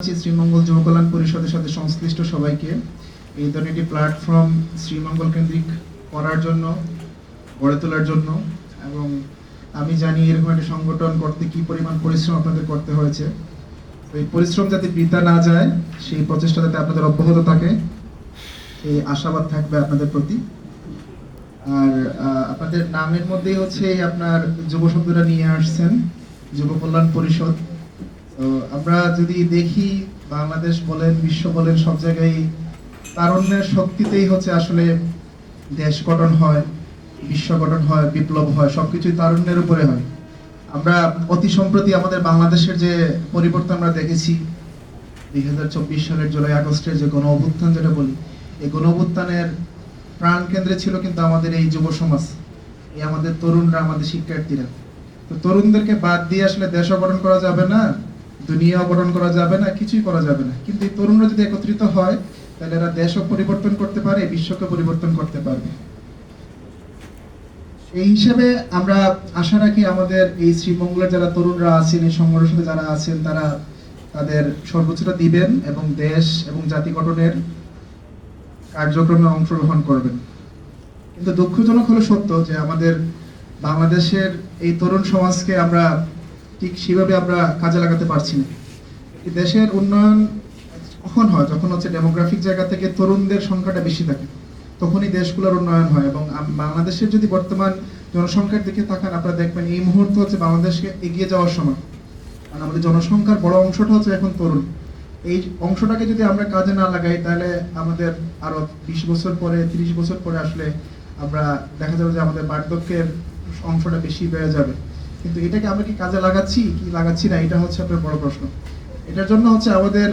শ্রীমঙ্গল যুব কল্যাণ পরিষদের সাথে সংশ্লিষ্ট সবাইকে। এই ধরনের একটি প্ল্যাটফর্ম শ্রীমঙ্গল কেন্দ্রিক করার জন্য, গড়ে তোলার জন্য এবং আমি জানি এরকম একটা সংগঠন করতে কি পরিমাণ পরিশ্রম আপনাদের করতে হয়েছে। এই পরিশ্রম যাতে বৃথা না যায়, সেই প্রচেষ্টা যাতে আপনাদের অব্যাহত থাকে এই আশাবাদ থাকবে আপনাদের প্রতি। আর আপনাদের নামের মধ্যেই হচ্ছে আপনার যুব শব্দটা নিয়ে আসছেন, যুব কল্যাণ পরিষদ। আমরা যদি দেখি, বাংলাদেশ বলেন, বিশ্ব বলেন, সব জায়গায় তারুণ্যের শক্তিতেই হচ্ছে আসলে দেশ গঠন হয়, বিশ্ব গঠন হয়, বিপ্লব হয়, সবকিছুই তারুণ্যের উপরে হয়। আমরা অতি সম্প্রতি আমাদের বাংলাদেশের যে পরিবর্তন আমরা দেখেছি, দুই হাজার চব্বিশ সালের জুলাই আগস্টের যে গণ অভ্যুত্থান যেটা বলি, এই গণ অভ্যুত্থানের প্রাণ কেন্দ্রে ছিল কিন্তু আমাদের এই যুব সমাজ, এই আমাদের তরুণরা, আমাদের শিক্ষার্থীরা। তো তরুণদেরকে বাদ দিয়ে আসলে দেশ গঠন করা যাবে না দুনিয়া গঠন করা যাবে না, কিছুই করা যাবে না। কিন্তু এই তরুণরা যদি একত্রিত হয়, তাহলে এরা দেশও পরিবর্তন করতে পারে, বিশ্বকে পরিবর্তন করতে পারবে। এই হিসেবে আমরা আশা রাখি আমাদের এই শ্রীমঙ্গলের যারা তরুণরা আছেন, এই সংগঠনের যারা আছেন, তারা তাদের সর্বোচ্চটা দিবেন এবং দেশ এবং জাতি গঠনের কার্যক্রমে অংশগ্রহণ করবেন। কিন্তু দুঃখজনক হলো সত্য যে আমাদের বাংলাদেশের এই তরুণ সমাজকে আমরা ঠিক সেভাবে আমরা কাজে লাগাতে পারছি না। দেশের উন্নয়ন কখন হয়? যখন হচ্ছে ডেমোগ্রাফিক জায়গা থেকে তরুণদের সংখ্যাটা বেশি থাকে, তখনই দেশগুলোর উন্নয়ন হয় এবং বাংলাদেশের যদি বর্তমান জনসংখ্যার দিকে তাকান, আপনারা দেখবেন এই মুহূর্তে হচ্ছে বাংলাদেশকে এগিয়ে যাওয়ার সময়। কারণ আমাদের জনসংখ্যার বড় অংশটা হচ্ছে এখন তরুণ। এই অংশটাকে যদি আমরা কাজে না লাগাই, তাহলে আমাদের আরও বিশ বছর পরে, তিরিশ বছর পরে আসলে আমরা দেখা যাবে যে আমাদের বার্ধক্যের অংশটা বেশি বেড়ে যাবে। কিন্তু এটাকে আমরা কি কাজে লাগাচ্ছি, কি লাগাচ্ছি না, এটা হচ্ছে আপনার বড় প্রশ্ন। এটার জন্য হচ্ছে আমাদের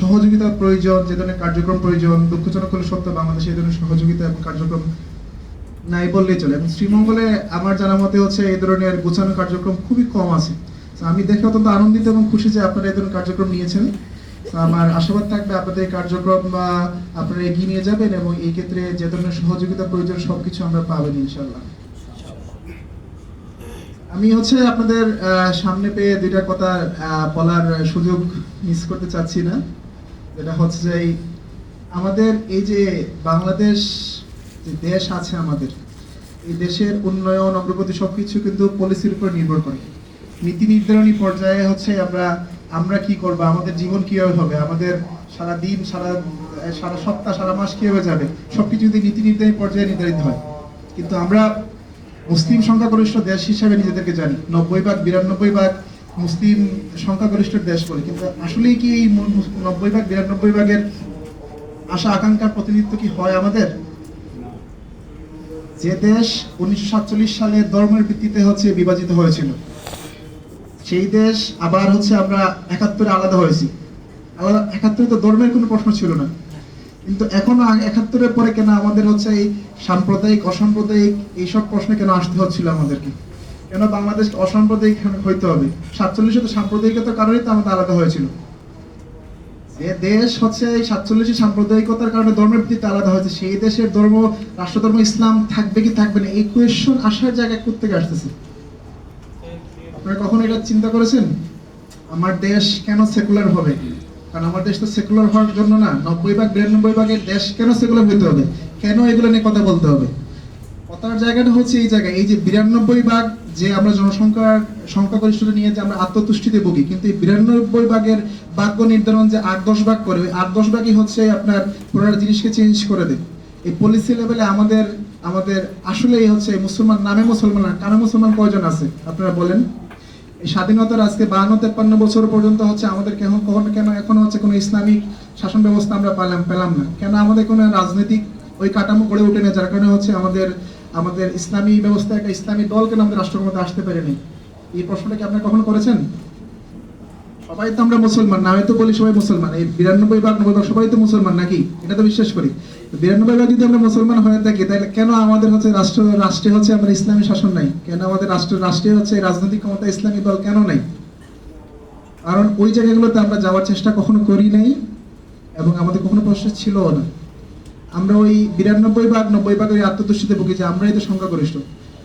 সহযোগিতার প্রয়োজন, যে ধরনের কার্যক্রম প্রয়োজন, দুঃখজনক হলে সত্য, বাংলাদেশে এই ধরনের সহযোগিতা এবং কার্যক্রম নাই বললেই চলে। এবং শ্রীমঙ্গলে আমার জানা মতে হচ্ছে এই ধরনের গোছানো কার্যক্রম খুবই কম আছে। আমি দেখে অত্যন্ত আনন্দিত এবং খুশি যে আপনারা এই ধরনের কার্যক্রম নিয়েছেন। আমার আশাবাদ থাকবে আপনাদের কার্যক্রম, বা আপনারা এগিয়ে নিয়ে যাবেন এবং এই ক্ষেত্রে যে ধরনের সহযোগিতা প্রয়োজন, সবকিছু আমরা পাবেন ইনশাল্লাহ আমি হচ্ছে আপনাদের সামনে পেয়ে দুইটা কথা বলার সুযোগ মিস করতে চাচ্ছি না। যেটা হচ্ছে যে আমাদের এই যে বাংলাদেশ যে দেশ আছে আমাদের, এই দেশের উন্নয়ন, অগ্রগতি সব কিছু কিন্তু পলিসির উপর নির্ভর করে। নীতি নির্ধারণী পর্যায়ে হচ্ছে আমরা আমরা কি করব, আমাদের জীবন কীভাবে হবে, আমাদের সারা দিন, সারা সারা সপ্তাহ, সারা মাস কীভাবে যাবে সব কিছু যদি নীতি নির্ধারণী পর্যায়ে নির্ধারিত হয়। কিন্তু আমরা মুসলিম সংখ্যাগরিষ্ঠ দেশ হিসাবে নিজেদেরকে জানি। নব্বই ভাগ, বিরানব্বই ভাগ মুসলিম সংখ্যাগরিষ্ঠ দেশ বলে। কিন্তু আসলেই কি এই নব্বই ভাগ, বিরানব্বই ভাগের আশা, আকাঙ্ক্ষার প্রতিনিধিত্ব কি হয় আমাদের? যে দেশ উনিশশো সাতচল্লিশ সালে ধর্মের ভিত্তিতে হচ্ছে বিভাজিত হয়েছিল, সেই দেশ আবার হচ্ছে আমরা একাত্তরে আলাদা হয়েছি। আলাদা, একাত্তরে তো ধর্মের কোনো প্রশ্ন ছিল না। কিন্তু এখনও একাত্তরের পরে কেন আমাদের হচ্ছে এই সাম্প্রদায়িক, অসাম্প্রদায়িক এইসব প্রশ্নে কেন আসতে হচ্ছিল আমাদেরকে? কেন বাংলাদেশ অসাম্প্রদায়িক হইতে হবে? সাতচল্লিশে তো সাম্প্রদায়িকতার কারণেই তো আমাদের আলাদা হয়েছিল। যে দেশ হচ্ছে এই সাতচল্লিশে সাম্প্রদায়িকতার কারণে ধর্মের ভিত্তিতে আলাদা হয়েছে। সেই দেশের ধর্ম, রাষ্ট্রধর্ম, ইসলাম থাকবে কি থাকবে না, এই কোয়েশ্চন আসার জায়গায় কোথেকে আসতেছে? আপনারা কখনো এটা চিন্তা করেছেন? আমার দেশ কেন সেকুলার হবে? কারণ আমার দেশ তো সেকুলার হওয়ার জন্য না, নব্বই ভাগ, বিরানব্বই ভাগের দেশ কেন সেকুলার হতে হবে? কেন এগুলো নিয়ে কথা বলতে হবে? কথার জায়গাটা হচ্ছে এই জায়গায়, এই যে বিরানব্বই ভাগ যে আমরা জনসংখ্যার সংখ্যাগরিষ্ঠতা নিয়ে যে আমরা আত্মতুষ্টিতে ভুগি, কিন্তু এই বিরানব্বই ভাগের ভাগ্য নির্ধারণ যে আট দশ ভাগ করে, ওই আট দশ ভাগই হচ্ছে আপনার পুরো জিনিসকে চেঞ্জ করে দেয়। এই পলিসি লেভেলে আমাদের আমাদের আসলেই হচ্ছে মুসলমান, নামে মুসলমান না কামে মুসলমান কয়জন আছে? আপনারা বলেন। স্বাধীনতার আজকে বাহান্ন, তেপ্পান্ন বছর পর্যন্ত হচ্ছে আমাদের কেন কখনো কেন এখনও হচ্ছে কোনো ইসলামিক শাসন ব্যবস্থা আমরা পেলাম পেলাম না। কেন আমাদের কোনো রাজনৈতিক ওই কাঠামো গড়ে ওঠে না, যার কারণে হচ্ছে আমাদের আমাদের ইসলামী ব্যবস্থা, একটা ইসলামী দল কেন আমাদের রাষ্ট্রের মধ্যে আসতে পারেনি? এই প্রশ্নটা কি আপনারা কখনো করেছেন? সবাই তো আমরা মুসলমান না আমি তো বলি সবাই মুসলমান, এই বিরানব্বই ভাগ নব্বই সবাই তো মুসলমান নাকি? এটা তো বিশ্বাস করি। বিরানব্বই ভাগ যদি আমরা মুসলমান হয়ে থাকি, তাহলে কেন আমাদের হচ্ছে রাষ্ট্র, রাষ্ট্রে হচ্ছে আমাদের ইসলামী শাসন নাই? কেন আমাদের রাষ্ট্র, রাষ্ট্রে হচ্ছে রাজনৈতিক ক্ষমতা, ইসলামী দল কেন নাই? কারণ ওই জায়গাগুলোতে আমরা যাওয়ার চেষ্টা কখনো করি নাই এবং আমাদের কখনো প্রশ্ন ছিল না। আমরা ওই বিরানব্বই ভাগ, নব্বই ভাগের আত্মতুষ্টিতে ভুগি যে আমরাই তো সংখ্যাগরিষ্ঠ।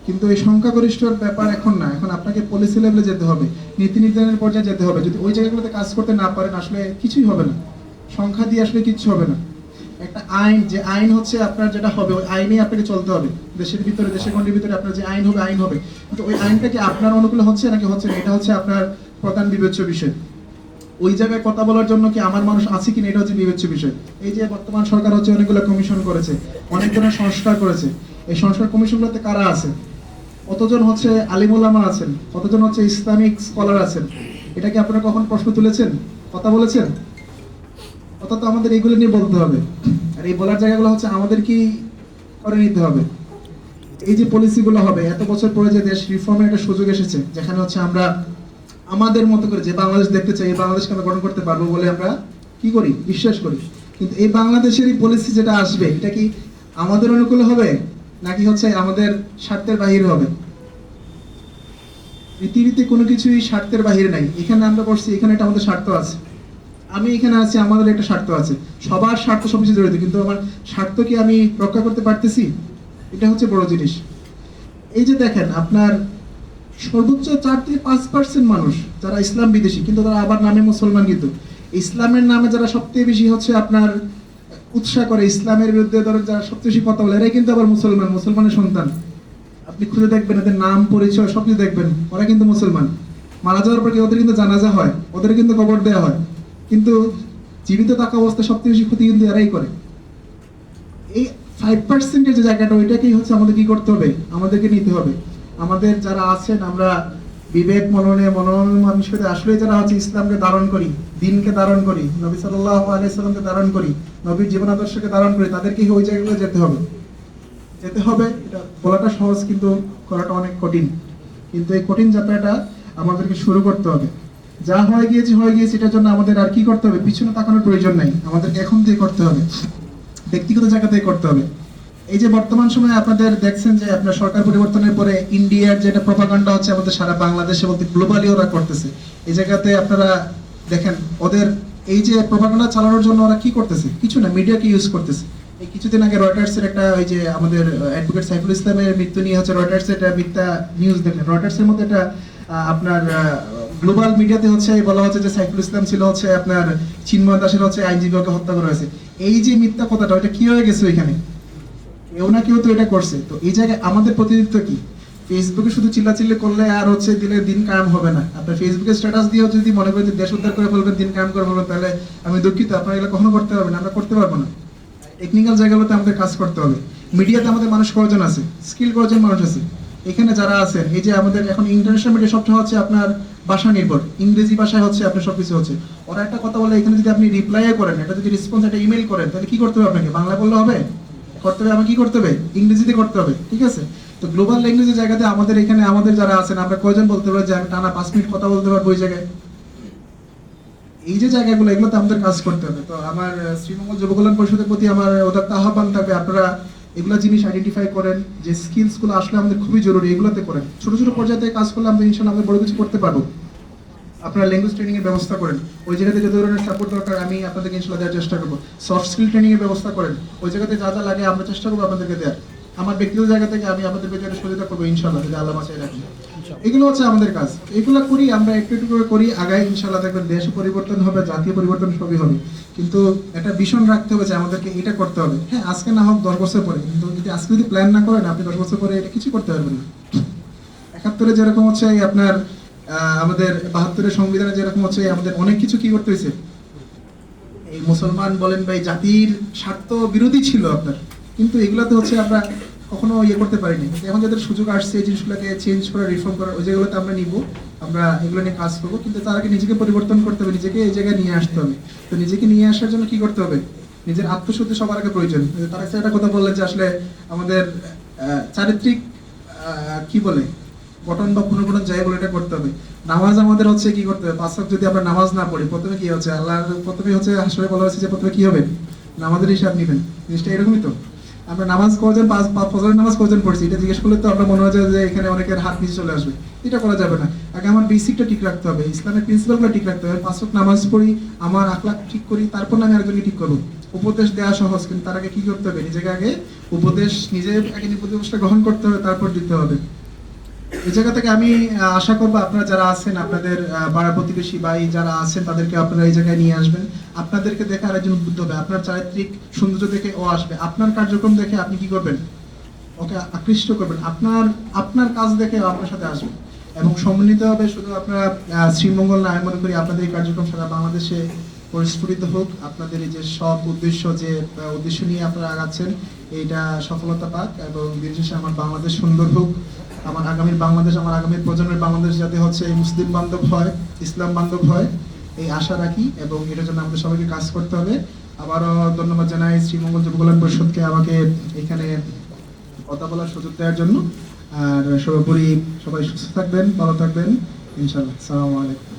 কিন্তু এই সংখ্যাগরিষ্ঠর ব্যাপার এখন না। এখন আপনাকে পলিসি লেভেলে যেতে হবে, নীতি নির্ধারণের পর্যায়ে যেতে হবে। যদি ওই জায়গাগুলোতে কাজ করতে না পারেন, আসলে কিছুই হবে না। সংখ্যা দিয়ে আসলে কিচ্ছু হবে না। একটা আইন, যে আইন হচ্ছে আপনার যেটা হবে, ওই আইনেই আপনাকে চলতে হবে। দেশের ভিতরে, দেশের গণ্ডির ভিতরে আপনার যে আইন হবে আইন হবে। কিন্তু ওই আইনটা কি আপনার অনুকূলে হচ্ছে নাকি হচ্ছে না? এটা হচ্ছে আপনার প্রধান বিবেচ্য বিষয়। ওই জায়গায় কথা বলার জন্য কি আমার মানুষ আছে কিনা, এটা হচ্ছে বিবেচ্য বিষয়। এই যে বর্তমান সরকার হচ্ছে অনেকগুলো কমিশন করেছে অনেক ধরনের সংস্কার করেছে। এই সংস্কার কমিশনগুলোতে কারা আছে? কতজন হচ্ছে আলিমুলামা আছেন? কতজন হচ্ছে ইসলামিক স্কলার আছেন? এটা কি আপনারা কখন প্রশ্ন তুলেছেন? কথা বলেছেন? অর্থাৎ আমাদের এইগুলো নিয়ে বলতে হবে। আর এই বলার জায়গাগুলো হচ্ছে আমাদের কি করে নিতে হবে? এই যে পলিসিগুলো হবে, এত বছর পরে যে দেশ রিফর্মের একটা সুযোগ এসেছে, যেখানে হচ্ছে আমরা আমাদের মতো করে যে বাংলাদেশ দেখতে চাই, এই বাংলাদেশকে আমরা গঠন করতে পারব বলে আমরা কি করি? বিশ্বাস করি। কিন্তু এই বাংলাদেশের এই পলিসি যেটা আসবে, এটা কি আমাদের অনুকূলে হবে? নাকি হচ্ছে আমাদের স্বার্থের বাহিরে হবে? পৃথিবীতে কোনো কিছুই স্বার্থের বাহিরে নাই। এখানে আমরা বসছি এখানে একটা আমাদের স্বার্থ আছে। আমি এখানে আছি, আমাদের একটা স্বার্থ আছে। সবার স্বার্থ সবকিছু জড়িত কিন্তু আমার স্বার্থ কি আমি রক্ষা করতে পারতেছি? এটা হচ্ছে বড় জিনিস। এই যে দেখেন, আপনার সর্বোচ্চ চার থেকে পাঁচ পার্সেন্ট মানুষ যারা ইসলাম বিদেশি, কিন্তু তারা আবার নামে মুসলমান কিন্তু। ইসলামের নামে যারা সবচেয়ে বেশি হচ্ছে আপনার উৎসাহ করে, ইসলামের বিরুদ্ধে ধরেন যারা সবচেয়ে বেশি কথা বলে, এরাই কিন্তু আবার মুসলমান, মুসলমানের সন্তান। আপনি খুঁজে দেখবেন, এদের নাম, পরিচয় সব কিছু দেখবেন, ওরা কিন্তু মুসলমান। মারা যাওয়ার পর কি ওদের কিন্তু জানাজা হয়? ওদের কিন্তু কবর দেওয়া হয়। কিন্তু জীবিত থাকা অবস্থায় সবচেয়ে বেশি ক্ষতি কিন্তু এরাই করে। এই ফাইভ পার্সেন্টের যে জায়গাটা, ওইটাকেই হচ্ছে আমাদের কি করতে হবে? আমাদেরকে নিতে হবে। আমাদের যারা আছেন, আমরা বিবেক, মননে মনন মানুষের আসলে যারা হচ্ছে ইসলামকে ধারণ করি, দিনকে ধারণ করি, নবী সাল্লাহ আলাইসাল্লামকে ধারণ করি, নবীর জীবন আদর্শকে ধারণ করি, তাদেরকে ওই জায়গাগুলো যেতে হবে। যেতে হবে, এটা বলাটা সহজ কিন্তু করাটা অনেক কঠিন। কিন্তু এই কঠিন যাত্রাটা আমাদেরকে শুরু করতে হবে। যা হয়ে গিয়েছে হয়ে গিয়েছে, এটার জন্য আমাদের আর কি করতে হবে? পিছনে তাকানোর প্রয়োজন নাই। আমাদেরকে এখন থেকে করতে হবে। ব্যক্তিগত জায়গা থেকে করতে হবে। এই যে বর্তমান সময়ে আপনাদের দেখছেন যে আপনার সরকার পরিবর্তনের পরে ইন্ডিয়ার যে যেটা প্রপাগান্ডা হচ্ছে আমাদের সারা বাংলাদেশে বলতে গ্লোবালি ওরা করতেছে। এই জায়গাতে আপনারা দেখেন, ওদের এই যে প্রপাগান্ডা চালানোর জন্য ওরা কি করতেছে? কিছু না, মিডিয়াকে ইউজ করতেছে। এই কিছুদিন আগে রয়টার্সের একটা ওই যে আমাদের অ্যাডভোকেট সাইফুল ইসলামের মৃত্যু নিয়ে হচ্ছে রয়টার্সের একটা মিথ্যা নিউজ দেখলেন। রয়টার্সের মধ্যে একটা আপনার গ্লোবাল মিডিয়াতে হচ্ছে বলা হচ্ছে যে সাইফুল ইসলাম ছিল হচ্ছে আপনার চিন্ময় দাসের হচ্ছে আইনজীবীকে হত্যা করা হয়েছে। এই যে মিথ্যা কথাটা, ওইটা কি হয়ে গেছে ওইখানে? কেউ তো এটা করছে। তো এই জায়গায় আমাদের প্রতিনিধিত্ব কি? ফেসবুকে শুধু চিল্লাচিল্লি করলে আর হচ্ছে দিলে দিন কায়াম হবে না। আপনার ফেসবুকে স্ট্যাটাস দিয়েও যদি মনে করেন যে দেশ উদ্ধার করে ফেলবেন, দিন কায়াম করে ফেলবেন, তাহলে আমি দুঃখিত। আপনারা এগুলো কখনো করতে পারবেন আমরা করতে পারব না। টেকনিক্যাল জায়গাগুলোতে আমাদের কাজ করতে হবে। মিডিয়াতে আমাদের মানুষ কয়জন আছে? স্কিল কয়জন মানুষ আছে? এখানে যারা আছেন, এই যে আমাদের এখন ইন্টারন্যাশনাল মিডিয়া সবটা হচ্ছে আপনার ভাষা নির্ভর। ইংরেজি ভাষায় হচ্ছে আপনার সবকিছু হচ্ছে। ওরা একটা কথা বলে, এখানে যদি আপনি রিপ্লাই করেন এটা যদি রেসপন্স একটা ইমেল করেন, তাহলে কি করতে হবে আপনাকে? বাংলা বললে হবে? করতে হবে, আমাকে কি করতে হবে? ইংরেজিতে করতে হবে, ঠিক আছে? তো গ্লোবাল ল্যাঙ্গুয়েজের জায়গাতে আমাদের এখানে, আমাদের যারা আছেন, আমরা কয়জন বলতে পারব যে আমি টানা পাঁচ মিনিট কথা বলতে পারব ওই জায়গায়? এই যে জায়গাগুলো, এগুলোতে আমাদের কাজ করতে হবে। তো আমার শ্রীমঙ্গল যুব কল্যাণ পরিষদের প্রতি আমার ওদাত্ত আহ্বান থাকবে। আপনারা এগুলো জিনিস আইডেন্টিফাই করেন, যে স্কিলসগুলো আসলে আমাদের খুবই জরুরি, এগুলোতে করেন। ছোট ছোট পর্যায়ে কাজ করলে আমরা ইনশাল্লাহ আমরা বড় কিছু করতে পারব। আপনারা ল্যাঙ্গুয়েজ ট্রেনিংয়ের ব্যবস্থা করেন। ওই জায়গাতে যে ধরনের সাপোর্ট দরকার, আমি আপনাদেরকে ইনশাল্লাহ দেওয়ার চেষ্টা করব। সফট স্কিল ট্রেনিংয়ের ব্যবস্থা করেন। ওই জায়গাতে যা যা লাগে আমরা চেষ্টা করব আপনাদেরকে দেওয়ার। আমার ব্যক্তিগত জায়গা থেকে আমি আপনাদের পেছনে সহযোগিতা করব ইনশাল্লাহ যদি আল্লাহ বাঁচিয়ে রাখেন এগুলো হচ্ছে আমাদের কাজ। এগুলো করি আমরা একটু একটু করে করি আগাই ইনশাল্লাহ দেখবেন দেশ পরিবর্তন হবে জাতীয় পরিবর্তন সবই হবে। কিন্তু একটা ভীষণ রাখতে হবে যে আমাদেরকে এটা করতে হবে। হ্যাঁ আজকে না হোক দশ বছর পরে কিন্তু যদি আজকে যদি প্ল্যান না করেন আপনি দশ বছর পরে এটা কিছু করতে পারবেন না। একাত্তরে যেরকম হচ্ছে আপনার আহ, আমাদের বাহাত্তরের সংবিধানে যেরকম হচ্ছে আমাদের অনেক কিছু কি করতে হয়েছে? এই মুসলমান বলেন এই জাতির স্বার্থ বিরোধী ছিল আপনার। কিন্তু এগুলোতে হচ্ছে আমরা কখনো ইয়ে করতে পারিনি। এখন যাদের সুযোগ আসছে, এই জিনিসগুলোকে চেঞ্জ করা রিফর্ম করা, ওই জায়গাগুলোতে আমরা নিব। আমরা এগুলো নিয়ে কাজ করব। কিন্তু তার আগে নিজেকে পরিবর্তন করতে হবে, নিজেকে এই জায়গায় নিয়ে আসতে হবে। তো নিজেকে নিয়ে আসার জন্য কি করতে হবে? নিজের আত্মশুদ্ধি সবার আগে প্রয়োজন। তার একটা কথা বললেন যে আসলে আমাদের চারিত্রিক কি বলে, গঠন বা পুনর্গঠন যাই বলে এটা করতে হবে। নামাজ আমাদের হচ্ছে কি করতে হবে? পাঁচ যদি আমরা নামাজ না পড়ি, প্রথমে কি হচ্ছে? আল্লাহ প্রথমে হচ্ছে আসলে বলা হচ্ছে যে প্রথমে কি হবে? নামাজের হিসাব নেবেন। জিনিসটা এরকমই তো? আমরা নামাজ কজন পাঁচ পাঁচ নামাজ কজন পড়ছি? এটা জিজ্ঞেস করলে তো আমরা মনে হয় যে এখানে অনেকের হাত নিচে চলে আসবে। এটা করা যাবে না। আগে আমার বেসিকটা ঠিক রাখতে হবে। ইসলামের প্রিন্সিপালগুলো ঠিক রাখতে হবে। পাঁচ নামাজ পড়ি, আমার আখলাখ ঠিক করি, তারপর আমি আরেকজনকে ঠিক করব। উপদেশ দেওয়া সহজ, কিন্তু তার আগে কি করতে হবে? নিজেকে আগে উপদেশ নিজের আগে উপদেশটা গ্রহণ করতে হবে, তারপর দিতে হবে। এই জায়গা থেকে আমি আশা করব আপনারা যারা আছেন, আপনাদের পাড়া প্রতিবেশী বা যারা আছেন, তাদেরকে আপনারা এই জায়গায় নিয়ে আসবেন। আপনাদেরকে দেখে আরেকজন উদ্বুদ্ধ হবে। আপনার চারিত্রিক সৌন্দর্য দেখে ও আসবে। আপনার কার্যক্রম দেখে আপনি কি করবেন? ওকে, আকৃষ্ট করবেন। আপনার আপনার কাজ দেখে আপনার সাথে আসবে। এবং সমন্বিত হবে শুধু আপনারা শ্রীমঙ্গল না, আমি মনে করি আপনাদের এই কার্যক্রম সারা বাংলাদেশে পরিস্ফুটিত হোক। আপনাদের এই যে সব উদ্দেশ্য, যে উদ্দেশ্য নিয়ে আপনারা আগাচ্ছেন, এইটা সফলতা পাক এবং দিন শেষে আমার বাংলাদেশ সুন্দর হোক। আমার আগামীর বাংলাদেশ, আমার আগামী প্রজন্মের বাংলাদেশ যাতে হচ্ছে মুসলিম বান্ধব হয়, ইসলাম বান্ধব হয়, এই আশা রাখি এবং এটার জন্য আমাদের সবাইকে কাজ করতে হবে। আবারও ধন্যবাদ জানাই শ্রীমঙ্গল যুব কল্যাণ পরিষদকে আমাকে এখানে কথা বলার সুযোগ দেওয়ার জন্য। আর সর্বোপরি সবাই সুস্থ থাকবেন, ভালো থাকবেন। ইনশাল্লাহ সালামু আলাইকুম।